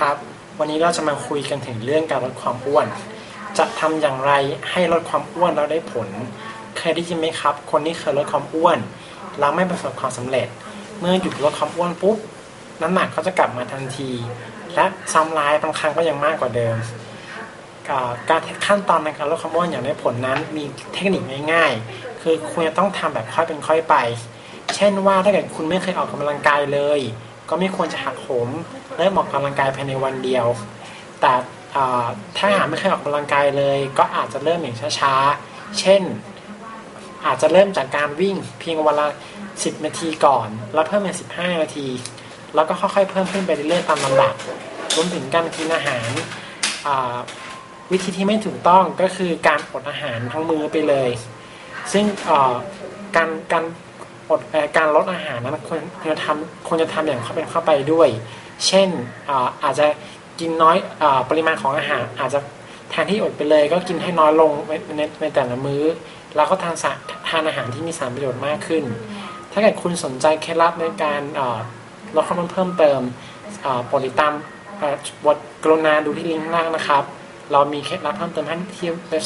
ครับ วันนี้เราจะมาคุยกันถึงเรื่องการลดความอ้วน จะทำอย่างไรให้ลดความอ้วนแล้วได้ผล เคยได้ยินไหมครับ คนที่เคยลดความอ้วน แล้วไม่ประสบความสำเร็จ เมื่อหยุดลดความอ้วนปุ๊บ น้ำหนักก็จะกลับมาทันที และซ้ำร้ายบางครั้งก็ยังมากกว่าเดิม การขั้นตอนในการลดความอ้วนอย่างได้ผลนั้น มีเทคนิคง่ายๆ คือคุณจะต้องทำแบบค่อยเป็นค่อยไป เช่นว่าถ้าเกิดคุณไม่เคยออกกำลังกายเลย ก็ไม่ควรจะหักโหมเริ่มออกกำลังกายภายในวันเดียว แต่ถ้าหากไม่เคยออกกำลังกายเลย ก็อาจจะเริ่มอย่างช้าๆ เช่น อาจจะเริ่มจากการวิ่งเพียงวันละ 10 นาทีก่อน แล้วเพิ่มเป็น 15 นาที แล้วก็ค่อยๆ เพิ่มขึ้นไปเรื่อยๆตามลำดับรวมถึงการกินอาหารวิธีที่ไม่ถูกต้องก็คือการอดอาหารทั้งมือไปเลย ซึ่งการการ อดการลดอาหารนั้นควรควรจะทำควรจะทำอย่างเข้าเป็นเข้าไปด้วย เช่นอาอาจจะกินน้อยอปริมาณของอาหารอาจจะแทนที่อดไปเลยก็กินให้น้อยลงในในแต่ละมื้อ แล้วก็ทานสทานอาหารที่มีสารประโยชน์มากขึ้น ถ้าเกิดคุณสนใจเคล็ดลับในการลดความอ้วนเพิ่มเติมโปรดติดตามอ่าบทกรุณาดูที่ลิงก์ข้งล่างนะครับ เรามีเคล็ดลับเพิ่มเติมให้ที่เว็บ